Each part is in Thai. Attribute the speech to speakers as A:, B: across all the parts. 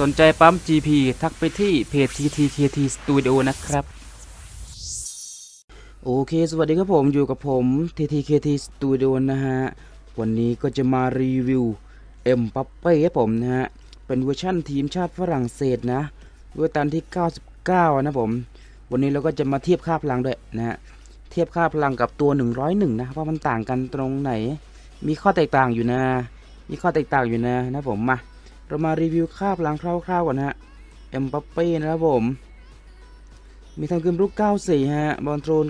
A: สนใจปั๊ม GP ทักไปที่เพจ TTKT Studio นะครับโอเค สวัสดีครับผมอยู่กับผม TTKT Studio นะฮะ วันนี้ก็จะมารีวิวเอ็มปัปเป้ครับผมนะฮะ เป็นเวอร์ชั่นทีมชาติฝรั่งเศสนะเวอร์ตันที่ 99 นะผม วันนี้เราก็จะมาเทียบค่าพลังด้วยนะฮะ เทียบค่าพลังกับตัว 101 นะว่ามันต่างกันตรงไหน มีข้อแตกต่างอยู่นะ มีข้อแตกต่างอยู่นะนะผมมา เรามารีวิวค่าพลังคร่าวๆก่อนนะฮะเอ็มปัปเป้นะครับผม มีทางเกมรุก 94 ฮะ บอลโทรน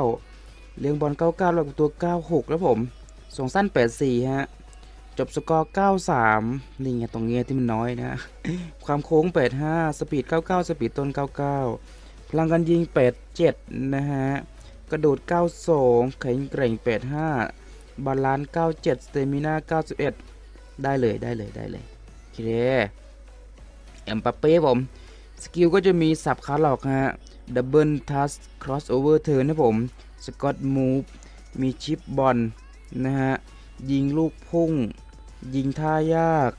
A: 99 เลี้ยงบอล 99ล้วกับตัว 96 แล้วผมส่งสั้น 84 ฮะ จบสกอร์ 93 นี่ไงตรงเงี้ยที่มันน้อยนะ ความโค้ง 85 สปีด 99 สปีดต้น 99 พลังการยิง 87 นะฮะ กระโดด 92 แข็งแกร่ง 85 บาลานซ์ 97 สเตมิน่า 91 ได้เลยได้เลยได้เลย เคเอ็มปัปเป้ผม สกิลก็จะมีสับขาหลอกฮะดับเบิลทัสครอสโอเวอร์เทิร์นนะผมสกอตมูฟมีชิปบอลนะฮะ ยิงลูกพุ่ง ยิงท่ายาก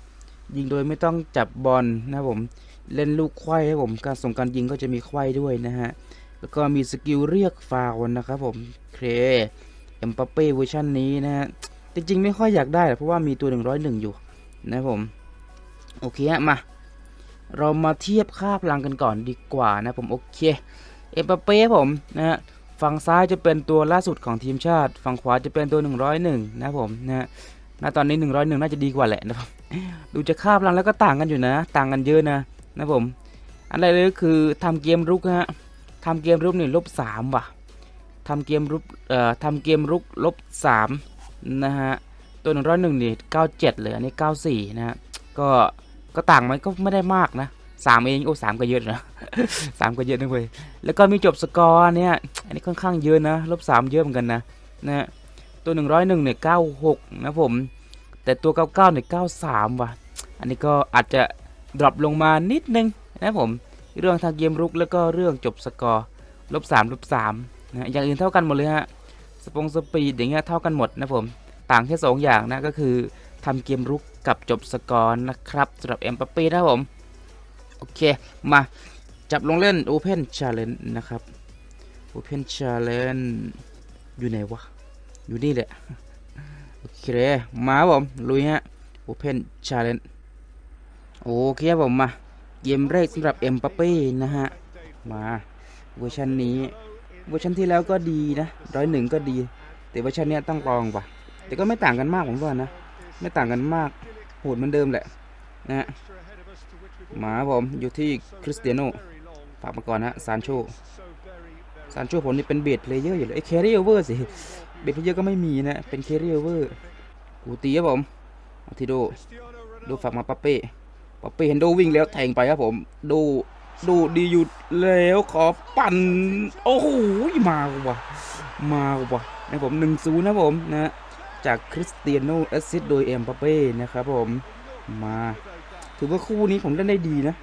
A: ยิงโดยไม่ต้องจับบอลนะผม เล่นลูกไข้ครับผม การส่งการยิงก็จะมีไข้ด้วยนะฮะ แล้วก็มีสกิลเรียกฟาวล์นะครับผมเคเอ็มปัปเป้เวอร์ชันนี้นะฮะ จริงๆ ไม่ค่อยอยากได้เพราะว่ามีตัว 101 อยู่นะผม โอเคฮะมา เรามาเทียบค่าพลังกันก่อนดีกว่านะผมโอเคเอปเป้ผมนะฮะฝั่งซ้ายจะเป็นตัวล่าสุดของทีมชาติ ฝั่งขวาจะเป็นตัว 101 นะผมนะฮะณตอนนี้ 101 น่าจะดีกว่าแหละนะครับดูจะค่าพลังแล้วก็ต่างกันอยู่นะ ต่างกันเยอะนะนะผม อันแรกเลยก็คือทำเกมรุกฮะทำเกมรุกนี่ลบสามว่ะทำเกมรุกเอ่อทำเกมรุกลบสามนะฮะตัว 101นี่97เลยอันนี้ 94 นะฮะ ก็ก็ต่างมันก็ไม่ได้มากนะสามเองโอ้สามก็เยอะนะสามก็เยอะนะเว้ยแล้วก็มีจบสกอร์เนี่ยอันนี้ค่อนข้างเยอะนะลบสามเยอะเหมือนกันนะนะตัว101เนี่ย96นะผม แต่ตัว99เก้าเนี่ย93ว่ะ อันนี้ก็อาจจะดรอปลงมานิดนึงนะผม เรื่องทางเกมรุกแล้วก็เรื่องจบสกอร์ลบ3ลบ3นะอย่างอื่นเท่ากันหมดเลยฮะสปงสปีดอย่างเงี้ยเท่ากันหมดนะผม ต่างแค่สองอย่างนะก็คือทำเกมรุก กับจบสกอร์นะครับสำหรับเอ็มปปเป้นะครับผม โอเค มาจับลงเล่น Open Challenge นะครับ Open Challenge อยู่ไหนวะ อยู่นี่แหละ โอเค มาผม ลุยฮะ Open Challenge โอเคผมมา เกมแรกสำหรับเอ็มปปเป้นะฮะ มาเวอร์ชันนี้เวอร์ชันที่แล้วก็ดีนะร้อยหนึ่งก็ดี แต่เวอร์ชันนี้ต้องลองว่ะแต่ก็ไม่ต่างกันมากผมว่านะ ไม่ต่างกันมาก โหดเหมือนเดิมแหละนะฮะหมาผมอยู่ที่คริสเตียโนฝากมาก่อนนะซานโชซานโชผมนี่เป็นเบสเพลเยอร์อยู่เลยไอ้แคริเอเวอร์สิเบสเพลเยอร์ก็ไม่มีนะ เป็นแคริเอเวอร์กูตีครับผมอทีโดดูฝากมาปัปเป้ปัปเป้เห็นโดวิ่งแล้วแทงไปครับผมดูดูดีหยุดแล้วขอปั่นโอ้โหมาว่ะมาว่ะนะผมหนึ่งศูนย์นะผมนะ จากคริสเตียโนแอสซิดโดยเอ็มปาเป้นะครับผมมาถือว่าคู่นี้ผมเล่นได้ดีนะ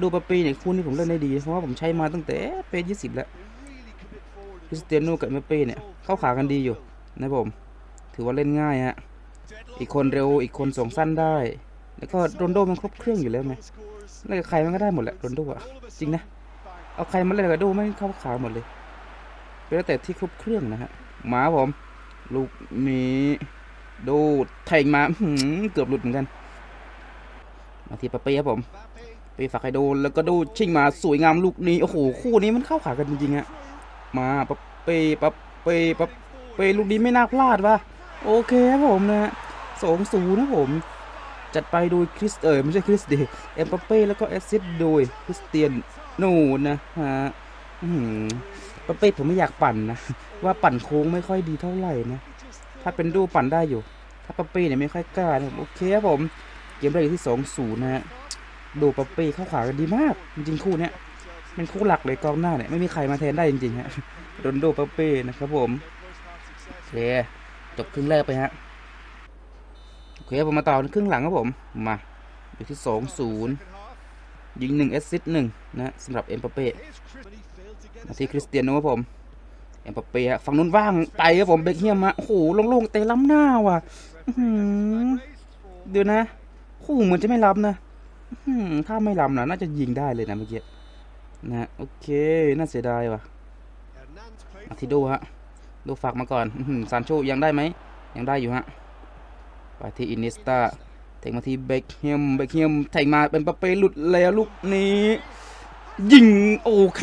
A: ดูปาเป้เนี่ยคู่นี้ผมเล่นได้ดีเพราะว่าผมใช้มาตั้งแต่เป้ยี่สิบแล้วคริสเตียโนกับเมเป้เนี่ยเข้าขากันดีอยู่นะผม ถือว่าเล่นง่ายฮะอีกคนเร็วอีกคนส่งสั้นได้ แล้วก็โรนโดมันครบเครื่องอยู่แล้วไงเล่นกับใครมันก็ได้หมดแหละโรนโดอะจริงนะเอาใครมาเล่นกับโดไม่เข้าขาหมดเลยเป็นแต่ที่ครบเครื่องนะฮะหมาผม ลูกนี้ดูแทงมาหือเกือบหลุดเหมือนกัน มาที่ปะเป้ครับผมไปฝากให้ดูแล้วก็ดูชิงมาสวยงามลูกนี้โอ้โหคู่นี้มันเข้าขากันจริงๆฮะมาปะเป้ปะเป้ปะเป้ลูกนี้ไม่น่าพลาดว่ะโอเคครับผมนะฮะสองศูนย์นะผม จัดไปโดยคริสเออไม่ใช่คริสเดย์เอ็มปาเป้แล้วก็แอสซิดโดยคริสเตียนน่นะฮะปาเป้ผมไม่อยากปั่นนะว่าปั่นโค้งไม่ค่อยดีเท่าไหร่นะ ถ้าเป็นดูปั่นได้อยู่ ถ้าปาเป้เนี่ยไม่ค่อยกล้านะโอเคครับผม เกมแรกอยู่ที่สองศูนย์นะฮะ ดูปาเป้เข้าขากันดีมาก จริงคู่เนี้ยเป็นคู่หลักเลยกองหน้าเนี่ยไม่มีใครมาแทนได้จริงๆฮะโรนลโดปาเป้นะครับผมโอเคจบครึ่งแรกไปฮะโอเคผมมาต่อครึ่งหลังครับผมมาอยู่ที่สองศูนย์ยิงหนึ่งแอสซิสต์หนึ่งนะฮะสำหรับเอ็มปาเป้มาที่คริสเตียโนครับผม เอ็มปาเป้ฮะฝั่งนู้นว่างไปครับผมเบคเฮียมมาโอ้โหโล่งๆเตะล้ำหน้าว่ะเดี๋ยวนะคู่เหมือนจะไม่รับนะถ้าไม่ลำนะน่าจะยิงได้เลยนะเมื่อกี้นะฮะโอเคน่าเสียดายว่ะอาทิโดฮะดูฝากมาก่อนซานโชยังได้ไหมยังได้อยู่ฮะไปที่อินิสตาแทงมาที่เบคแฮมเบคแฮมแทงมาเป็นปาเป้หลุดแล้วลูกนี้ ยิงโอเค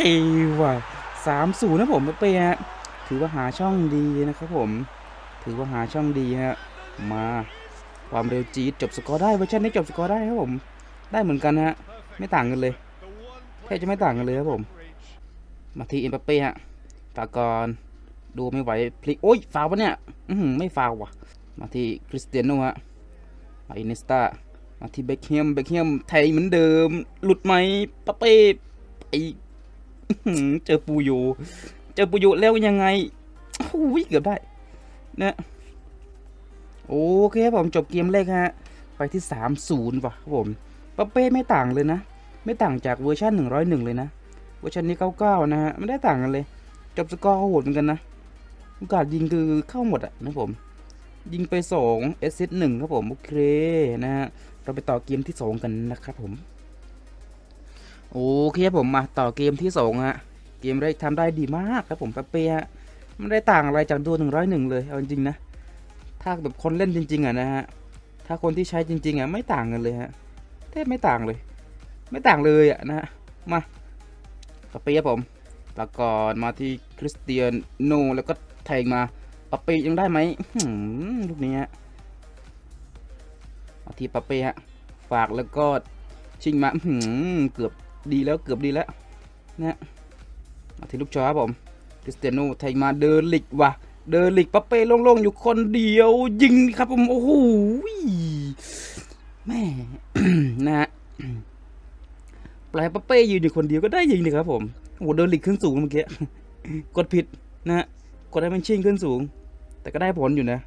A: ว่ะ สามศูนย์นะผมปาเป้ฮะถือว่าหาช่องดีนะครับผม ถือว่าหาช่องดีฮะมาความเร็วจี๊ดจบสกอร์ได้เวอร์ชันนี้จบสกอร์ได้ครับผม ได้เหมือนกันฮะไม่ต่างกันเลยแทบจะไม่ต่างกันเลยครับผม มาทีเอ็มบัปเป้ฮะฝากก่อนดูไม่ไหวพลิกโอ้ยฟาวปะเนี่ยอือหือไม่ฟาวว่ะ มาที่คริสเตียโน่ฮะมาอินเนสตามาที่เบคแฮมเบคแฮมไทยเหมือนเดิม หลุดไหมปาเป้ไอ เจอปูโยเจอปูโยแล้วยังไงโอ้ยเกือบได้นะโอเคครับผมจบเกมแรกฮะ ไปที่ 3-0ว่ะครับผมปาเป้ไม่ต่างเลยนะ ไม่ต่างจากเวอร์ชัน101 เลยนะ เวอร์ชันนี้ 99 นะฮะ ไม่ได้ต่างกันเลย จบสกอร์โหดเหมือนกันนะโอกาสยิงคือเข้าหมดอะนะผม ยิงไป2เอซิสหนึ่งครับผม โอเคนะฮะ เราไปต่อเกมที่ 2 กันนะครับผม โอเคผมมาต่อเกมที่2ฮะ เกมแรกทำได้ดีมากครับผมปาเป้ฮะไม่ได้ต่างอะไรจากตัว101 เลยเอาจริงๆนะ ถ้าแบบคนเล่นจริง ๆอะนะฮะ ถ้าคนที่ใช้จริง ๆอะไม่ต่างกันเลยฮะแทบไม่ต่างเลย ไม่ต่างเลยอะนะฮะ มาปาเป้ครับผมแล้วก่อนมาที่คริสเตียนโนแล้วก็แทงมาปาเป้ยังได้ไหมลูกนี้ฮะมาที่ปาเป้ฮะฝากแล้วก็ชิงมาเกือบ ดีแล้วเกือบดีแล้วนะมาที่ลูกชอครับผมคริสเตียโนแทงมาเดินลิกว่ะเดินลิกปาเป้โล่งๆอยู่คนเดียวยิงครับผมโอ้โหแม่นะฮะปล่อยให้ปาเป้ยืนอยู่คนเดียวก็ได้ยิงดีครับผมโอ้โหเดินลิกขึ้นสูงเมื่อกี้กดผิดนะฮะกดให้มันชิ่งขึ้นสูง แต่ก็ได้ผลอยู่นะ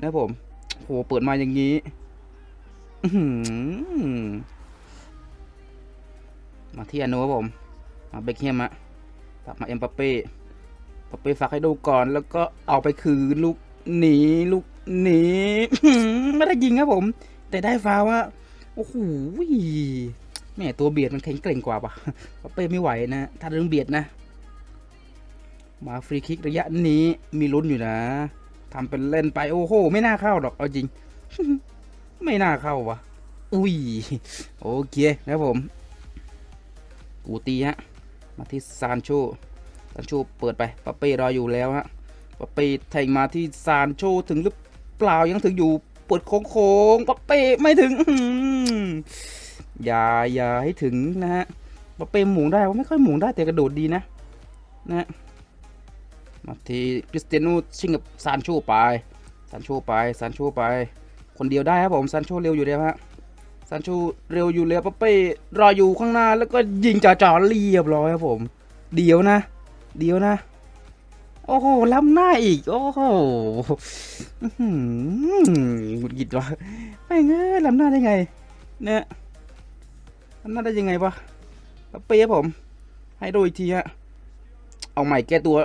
A: นะครับผมโหเปิดมาอย่างนี้อื มาที่อาโนครับผม มาเบคเฮมอะฝากมาเอ็มปาเป้ปาเป้ฝากให้ดูก่อนแล้วก็เอาไปคืนลูกหนีลูกหนีไม่ได้ยิงครับผม แต่ได้ฟาว่าโอ้โหแม่ตัวเบียดมันแข็งเกร่งกว่าปะปาเป้ไม่ไหวนะถ้าเรื่องเบียดนะ มาฟรีคิกระยะนี้มีลุ้นอยู่นะทำเป็นเล่นไปโอ้โห ไม่น่าเข้าหรอกเอาจริง ไม่น่าเข้าวะอุ้ยโอเคนะผม กูตีฮะ มาที่ซานโชซานโชเปิดไปปาเป้รออยู่แล้วฮะปาเป้แทงมาที่ซานโชถึงหรือเปล่ายังถึงอยู่เปิดโค้งๆปาเป้ไม่ถึงอย่าอย่าให้ถึงนะฮะปาเป้หมุงได้ไม่ค่อยหมุงได้แต่กระโดดดีนะนะฮะมาที่คริสเตียโนชิงกับซานโชไปซานโชไปซานโชไป คนเดียวได้ครับผมซานโชเร็วอยู่แล้วฮะ ซานโชเร็วอยู่แล้วปาเป้รออยู่ข้างหน้าแล้วก็ยิงจ่อๆเรียบร้อยครับผม เดียวนะ เดียวนะ โอ้โหล้ำหน้าอีก โอ้โหหงุดหงิดวะไม่เงยล้ำหน้าได้ไง เนี่ยล้ำหน้าได้ยังไงวะปาเป้ครับผม ให้ดูอีกทีฮะเอาใหม่แก้ตัว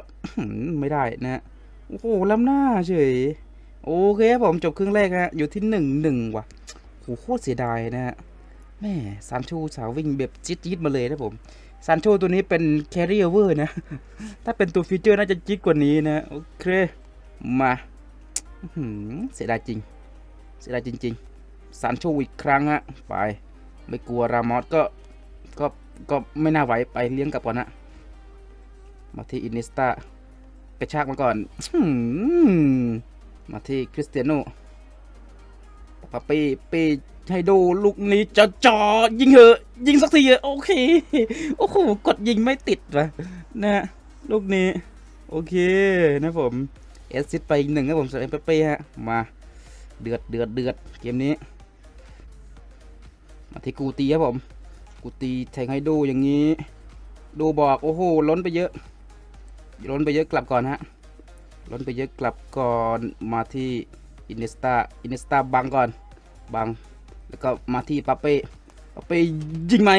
A: ไม่ได้นะโอ้โหล้ำหน้าเฉยโอเคครับผมจบครึ่งแรกฮะอยู่ที่หนึ่งหนึ่งว่ะ หโคตรเสียดายนะฮะแม่ซานโชสาววิ่งแบบจี๊ดจี๊ดมาเลยนะผมซานโชตัวนี้เป็นแคริเอเวอร์นะ ถ้าเป็นตัวฟีเจอร์น่าจะจี๊ดกว่านี้นะ โอเค มาเสียดายจริง เสียดายจริงๆซานโชอีกครั้งฮะ ไป ไม่กลัวรามอสก็ ก็ ก็ไม่น่าไหวไปเลี้ยงกับก่อนนะมาที่อินเนสตากระชากมาก่อน มาที่คริสเตียโน ปาเป้เป้ให้ดูลูกนี้จะจอยิงเหอะ ยิงสักทีเถอะโอเค โอ้โห กดยิงไม่ติดวะนะฮะลูกนี้ โอเคนะผมเอสซิดไปอีกหนึ่งครับผมสำหรับปาเป้ฮะ มา เดือดเดือดเดือดเกมนี้ มาที่กูตีครับผม กูตีแทงให้ดูอย่างนี้ ดูบอกโอ้โหล้นไปเยอะ ล้นไปเยอะกลับก่อนฮะ ล้นไปเยอะกลับก่อนมาที่ อินเนสตาอินเนสตาบังก่อน บัง แล้วก็มาที่ปาเป้ปาเป้ยิงไหม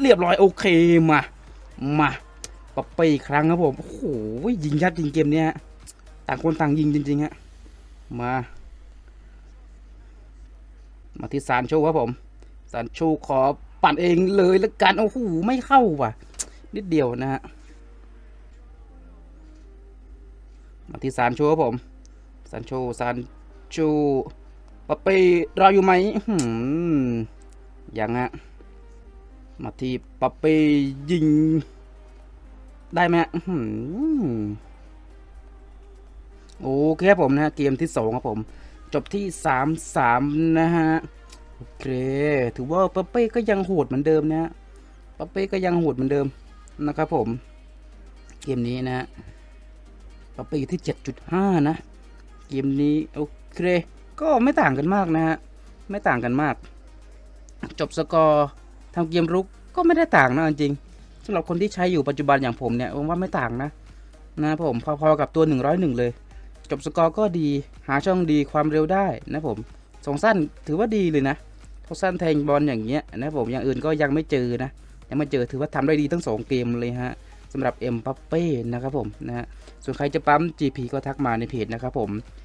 A: เรียบร้อยโอเคมา มาปาเป้อีกครั้งครับผม โอ้โหยิงยัดจริงเกมเนี้ยต่างคนต่างยิงจริงๆฮะ มา มาที่ซานโชครับผม ซานโชขอปั่นเองเลยแล้วกัน โอ้โหไม่เข้าว่ะ นิดเดียวนะฮะ มาที่ซานโชครับผม ซานโชซาน โชปาเป้รออยู่ไหมยังฮะมาที่ปาเป้ยิง ได้ไหมอื้อหือโอเคครับผมนะเกมที่สองครับผม จบที่สามสามนะฮะโอเค ถือว่าปาเป้ก็ยังโหดเหมือนเดิมนะฮะปาเป้ก็ยังโหดเหมือนเดิมนะครับผม เกมนี้นะฮะปาเป้อยู่ที่7.5นะ เกมนี้โอเคก็ไม่ต่างกันมากนะฮะไม่ต่างกันมาก จบสกอร์ทางเกมรุกก็ไม่ได้ต่างนะจริงสำหรับคนที่ใช้อยู่ปัจจุบันอย่างผมเนี่ยผมว่าไม่ต่างนะนะผมพอๆกับตัว 101 เลย จบสกอร์ก็ดีหาช่องดีความเร็วได้นะผมสองสั้นถือว่าดีเลยนะทอสั้นแทงบอลอย่างเงี้ยนะผมอย่างอื่นก็ยังไม่เจอนะยังไม่เจอถือว่าทำได้ดีทั้งสองเกมเลยฮะสำหรับเอ็มปัปเป้นะครับผมนะฮะส่วนใครจะปั๊ม GP ก็ทักมาในเพจนะครับผม